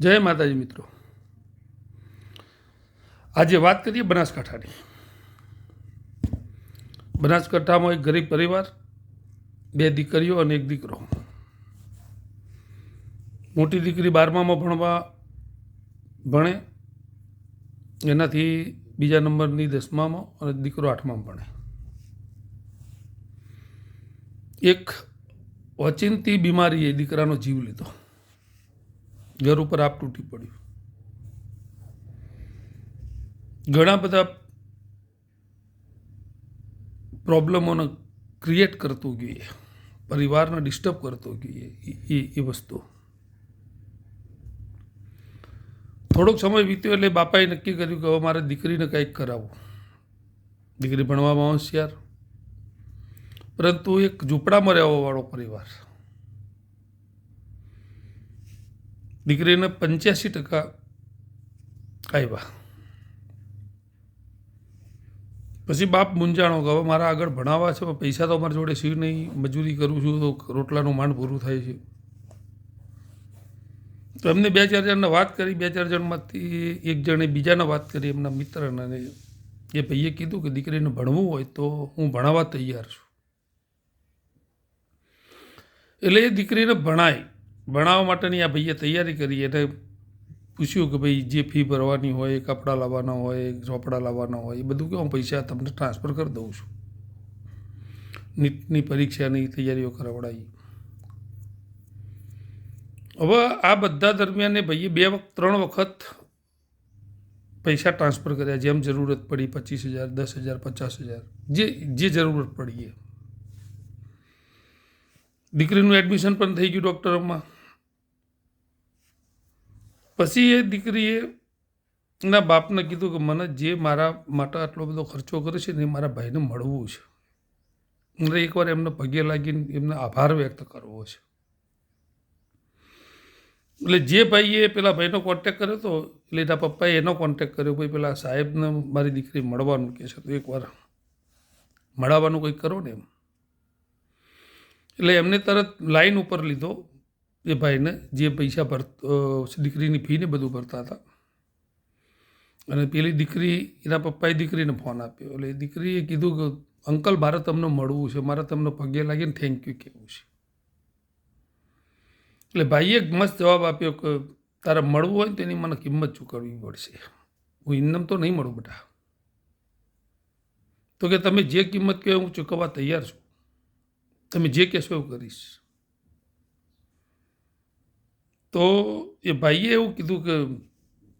જય માતાજી મિત્રો. આજે વાત કરીએ બનાસકાંઠાની. બનાસકાંઠામાં એક ગરીબ પરિવાર, બે દીકરીઓ અને એક દીકરો. મોટી દીકરી બારમામાં ભણવા ભણે, એનાથી બીજા નંબરની દસમામાં અને દીકરો આઠમામાં ભણે. એક ઓચિંતી બીમારીએ દીકરાનો જીવ લીધો. ઘર ઉપર આપ તૂટી પડ્યું. ઘણા બધા પ્રોબ્લેમોને ક્રિએટ કરતું જોઈએ પરિવારને ડિસ્ટર્બ કરતો જોઈએ એ એ વસ્તુ. થોડોક સમય વીત્યો એટલે બાપાએ નક્કી કર્યું કે હવે મારે દીકરીને કંઈક કરાવવું દીકરી ભણવામાં હોશિયાર. પરંતુ એક ઝૂંપડામાં રહેવાવાળો પરિવાર. દીકરીને પંચ્યાસી ટકા આવ્યા પછી બાપ મૂંઝાણો કે હવે મારા આગળ ભણાવવા છે, પણ પૈસા તો અમારા જોડે શિવ નહીં, મજૂરી કરું છું તો રોટલાનું માંડ પૂરું થાય છે. તો એમને બે ચાર જણને વાત કરી, બે ચાર જણમાંથી એક જણે બીજાને વાત કરી, એમના મિત્રને અને એ ભાઈએ કીધું કે દીકરીને ભણવું હોય તો હું ભણાવવા તૈયાર છું. એટલે એ દીકરીને ભણાય. ભણાવવા માટેની આ ભાઈએ તૈયારી કરી, એટલે પૂછ્યું કે ભાઈ જે ફી ભરવાની હોય, કપડાં લાવવાના હોય ચોપડા લાવવાના હોય, એ બધું કે હું પૈસા તમને ટ્રાન્સફર કરી દઉં છું? નીટની પરીક્ષાની તૈયારીઓ કરાવડાવી. હવે આ બધા દરમિયાન ભાઈએ બે વખત ત્રણ વખત પૈસા ટ્રાન્સફર કર્યા, જેમ જરૂરત પડી પચીસ હજાર, દસ હજાર, પચાસ હજાર, જે જે જરૂરત પડી એ. દીકરીનું એડમિશન પણ થઈ ગયું ડૉક્ટરમાં પછી એ દીકરીએ ના બાપને કીધું કે મને જે મારા માટે આટલો બધો ખર્ચો કરે છે ને એ મારા ભાઈને મળવું છે. એટલે એકવાર એમને પગે લાગીને એમને આભાર વ્યક્ત કરવો છે. એટલે જે ભાઈએ પેલા ભાઈનો કોન્ટેક કર્યો હતો એટલે એના પપ્પાએ એનો કોન્ટેક કર્યો ભાઈ પેલા સાહેબને મારી દીકરી મળવાનું કહે છે તો એકવાર મળાવવાનું કંઈક કરો ને એમ. એટલે એમને તરત લાઈન ઉપર લીધો. એ ભાઈને જે પૈસા ભર દીકરીની ફીને બધું ભરતા હતા. અને પેલી દીકરી, એના પપ્પાએ દીકરીને ફોન આપ્યો. એટલે એ દીકરીએ કીધું કે, અંકલ, મારે તમને મળવું છે. મારે તમને પગે લાગીને થેન્ક યુ કહેવું છે. એટલે ભાઈએ મસ્ત જવાબ આપ્યો કે, તારે મળવું હોય ને તેની મને કિંમત ચૂકવવી પડશે. હું ઇન્નમ તો નહીં મળું બેટા. તો કે, તમે જે કિંમત કહો, હું ચૂકવવા તૈયાર છું. તમે જે કહેશો એવું કરીશ. તો એ ભાઈએ એવું કીધું કે,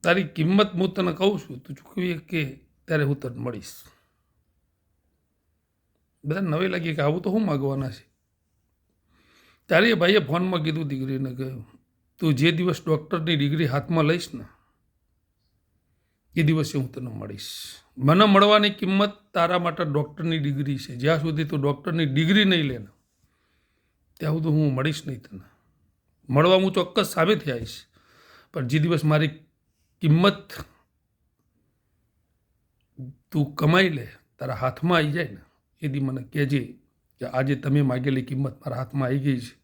તારી કિંમત હું તને કહું છું, તું ચૂકવી કે ત્યારે હું તને મળીશ. બધા નવે લાગી કે આવું તો શું માગવાના છે? ત્યારે એ ભાઈએ ફોનમાં કીધું દીકરીને કે, તું જે દિવસ ડૉક્ટરની ડિગ્રી હાથમાં લઈશ ને, એ દિવસે હું તને મળીશ. મને મળવાની કિંમત તારા માટે ડૉક્ટરની ડિગ્રી છે. જ્યાં સુધી તું ડૉક્ટરની ડિગ્રી નહીં લે ને, ત્યાં સુધી હું મળીશ નહીં તને. મળવા હું ચોક્કસ સામેથી આવીશ પણ જે દિવસ મારી કિંમત તું કમાઈ લે, તારા હાથમાં આવી જાય ને, એ દી મને કહેજે કે આજે તમે માગેલી કિંમત મારા હાથમાં આવી ગઈ છે.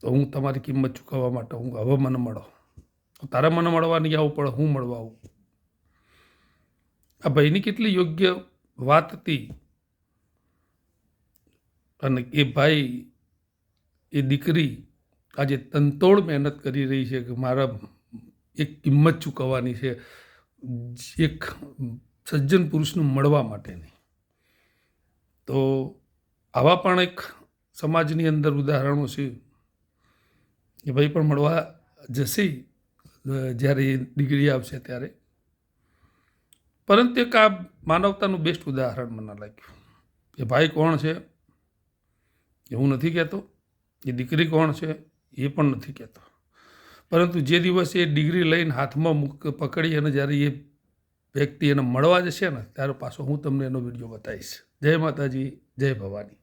તો હું તમારી કિંમત ચૂકવવા માટે હું હવે મને મળો. તારા મને મળવા નહીં આવું પડે હું મળવા આવું? આ ભાઈની કેટલી યોગ્ય વાત હતી. અને એ ભાઈ, એ દીકરી આજે તનતોડ મહેનત કરી રહી છે કે મારા એક કિંમત ચૂકવવાની છે, એક સજ્જન પુરુષનું મળવા માટેની. તો આવા પણ એક સમાજની અંદર ઉદાહરણો છે કે ભાઈ પણ મળવા જશે જ્યારે એ ડિગ્રી આવશે ત્યારે. પરંતુ એક આ માનવતાનું બેસ્ટ ઉદાહરણ મને લાગ્યું એ ભાઈ કોણ છે? એ હું નથી કહેતો. એ દીકરી કોણ છે? એ પણ નથી કહેતો. પરંતુ જે દિવસે એ ડિગ્રી લઈને હાથમાં મૂક, પકડી અને જ્યારે એ વ્યક્તિ એને મળવા જશે ને, ત્યારે પાછો હું તમને એનો વીડિયો બતાવીશ. જય માતાજી, જય ભવાની.